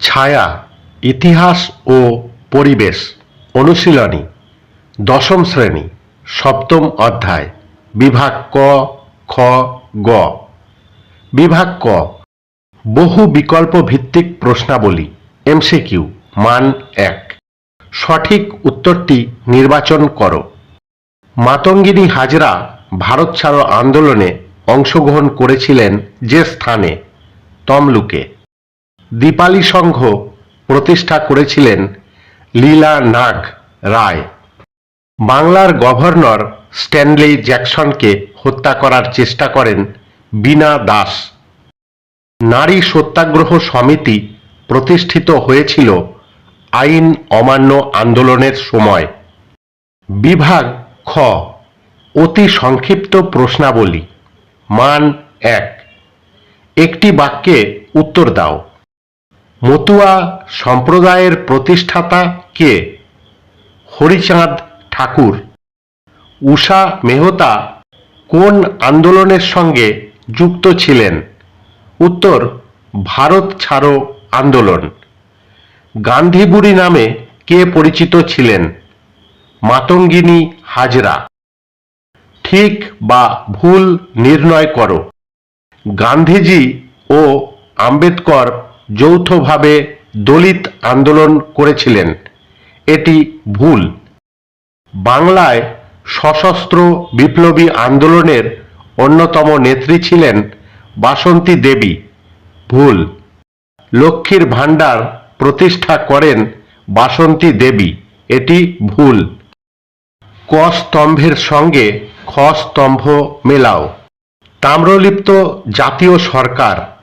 ছায়া, ইতিহাস ও পরিবেশ, অনুশীলনী, দশম শ্রেণি, সপ্তম অধ্যায়, বিভাগ ক, খ, গ। বিভাগ ক, বহু বিকল্প ভিত্তিক প্রশ্নাবলী, এমসিকিউ, মান এক। সঠিক উত্তরটি নির্বাচন করো। মাতঙ্গিনী হাজরা ভারত ছাড়ো আন্দোলনে অংশগ্রহণ করেছিলেন যে স্থানে? তমলুকে। দীপালি সংঘ প্রতিষ্ঠা করেছিলেন লীলা নাগ রায়। বাংলার গভর্নর স্ট্যানলি জ্যাকসনকে হত্যা করার চেষ্টা করেন বীণা দাস। নারী সত্যাগ্রহ সমিতি প্রতিষ্ঠিত হয়েছিল আইন অমান্য আন্দোলনের সময়। বিভাগ খ, অতি সংক্ষিপ্ত প্রশ্নাবলী। মান এক, একটি বাক্যে উত্তর দাও। মতুয়া সম্প্রদায়ের প্রতিষ্ঠাতা কে? হরিচাঁদ ঠাকুর। উষা মেহতা কোন আন্দোলনের সঙ্গে যুক্ত ছিলেন? উত্তর, ভারত ছাড়ো আন্দোলন। গান্ধীবুড়ি নামে কে পরিচিত ছিলেন? মাতঙ্গিনী হাজরা। ঠিক বা ভুল নির্ণয় করো। গান্ধীজি ও আম্বেদকর যৌথভাবে দলিত আন্দোলন করেছিলেন। এটি ভুল। বাংলায় সশস্ত্র বিপ্লবী আন্দোলনের অন্যতম নেত্রী ছিলেন বাসন্তী দেবী। ভুল। লক্ষ্মীর ভাণ্ডার প্রতিষ্ঠা করেন বাসন্তী দেবী। এটি ভুল। ক স্তম্ভের সঙ্গে খ স্তম্ভ মেলাও। তাম্রলিপ্ত জাতীয় সরকার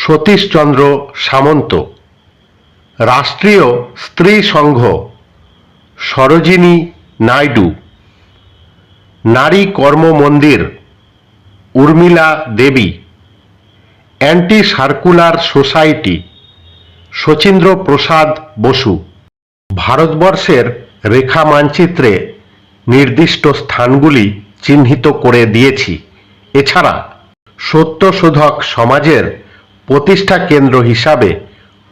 সতীশচন্দ্র সামন্ত। রাষ্ট্রীয় স্ত্রী সংঘ, Sarojini Naidu. Nari Karma Mandir, Urmila Devi. Anti circular society, Sachindra Prasad Basu. ভারতবর্ষের রেখা মানচিত্রে নির্দিষ্ট স্থানগুলি চিহ্নিত করে দিয়েছি। এছাড়া সত্যশোধক সমাজের প্রতিষ্ঠা কেন্দ্র হিসাবে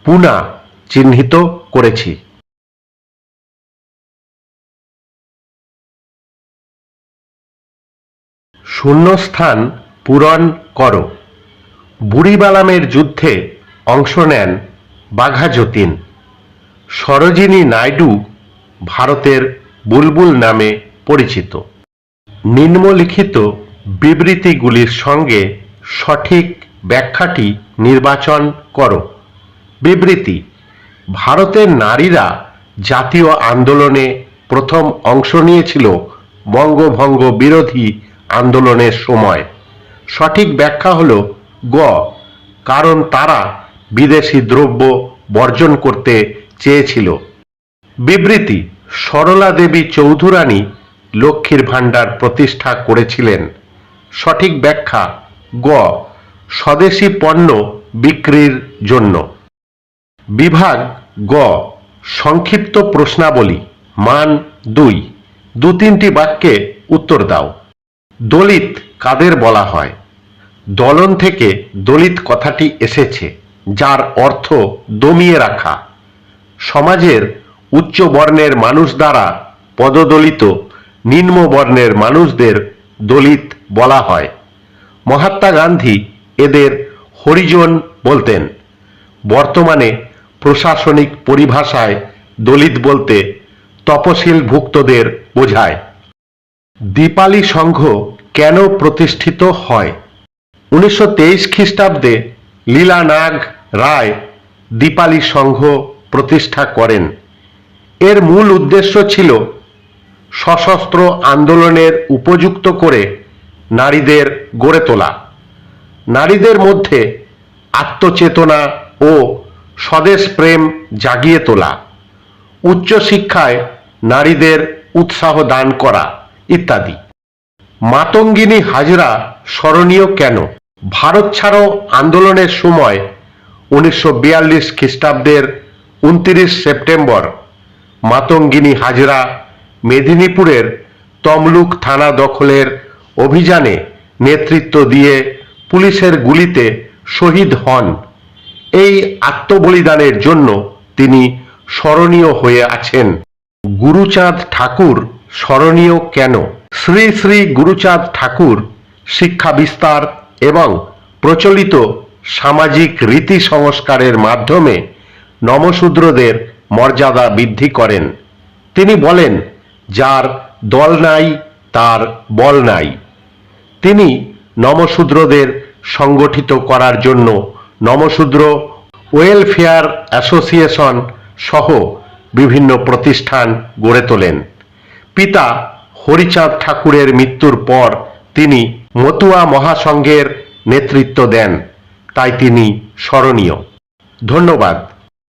পুনা চিহ্নিত করেছি। শূন্যস্থান পূরণ কর। বুড়িবালামের যুদ্ধে অংশ নেন বাঘা যতীন। সরোজিনী নাইডু ভারতের বুলবুল নামে পরিচিত। নিম্নলিখিত বিবৃতিগুলির সঙ্গে সঠিক ব্যাখ্যাটি নির্বাচন করো। বিবৃতি। ভারতের নারীরা জাতীয় আন্দোলনে প্রথম অংশ নিয়েছিল বঙ্গভঙ্গ বিরোধী আন্দোলনের সময়। সঠিক ব্যাখ্যা হল গ, কারণ তারা বিদেশি দ্রব্য বর্জন করতে চেয়েছিল। বিবৃতি, সরলা দেবী চৌধুরানী লক্ষ্মীর ভাণ্ডার প্রতিষ্ঠা করেছিলেন। সঠিক ব্যাখ্যা, গ স্বদেশি পণ্য বিক্রির জন্য। বিভাগ গ, সংক্ষিপ্ত প্রশ্নাবলী, মান দুই। দু তিনটি বাক্যে উত্তর দাও। দলিত কাদের বলা হয়? দলন থেকে দলিত কথাটি এসেছে, যার অর্থ দমিয়ে রাখা। সমাজের উচ্চ বর্ণের মানুষ দ্বারা পদদলিত নিম্ন বর্ণের মানুষদের দলিত বলা হয়। মহাত্মা গান্ধী এদের হরিজন বলতেন। বর্তমানে প্রশাসনিক পরিভাষায় দলিত বলতে তপশিলভুক্তদের বোঝায়। দীপালি সংঘ কেন প্রতিষ্ঠিত হয়? উনিশশো তেইশ খ্রিস্টাব্দে লীলানাগ রায় দীপালি সংঘ প্রতিষ্ঠা করেন। এর মূল উদ্দেশ্য ছিল সশস্ত্র আন্দোলনের উপযুক্ত করে নারীদের গড়ে তোলা। নারীদের মধ্যে আত্মচেতনা ও স্বদেশ প্রেম জাগিয়ে তোলা, উচ্চশিক্ষায় নারীদের উৎসাহ দান করা ইত্যাদি। মাতঙ্গিনী হাজরা স্মরণীয় কেন? ভারত ছাড়ো আন্দোলনের সময় উনিশশো বিয়াল্লিশ খ্রিস্টাব্দের উনত্রিশ সেপ্টেম্বর মাতঙ্গিনী হাজরা মেদিনীপুরের তমলুক থানা দখলের অভিযানে নেতৃত্ব দিয়ে পুলিশের গুলিতে শহীদ হন। এই আত্মবলিদানের জন্য তিনি স্মরণীয় হয়ে আছেন। গুরুচাঁদ ঠাকুর স্মরণীয় কেন? শ্রী শ্রী গুরুচাঁদ ঠাকুর শিক্ষা বিস্তার এবং প্রচলিত সামাজিক রীতি সংস্কারের মাধ্যমে নমশূদ্রদের মর্যাদা বৃদ্ধি করেন। তিনি বলেন, যার দল নাই, তার বল নাই। তিনি নমশূদ্রদের সংগঠিত করার জন্য নমশূদ্র ওয়েলফেয়ার অ্যাসোসিয়েশন সহ বিভিন্ন প্রতিষ্ঠান গড়ে তোলেন। পিতা হরিচাঁদ ঠাকুরের মৃত্যুর পর তিনি মতুয়া মহাসংঘের নেতৃত্ব দেন, তাই তিনি স্মরণীয়। ধন্যবাদ।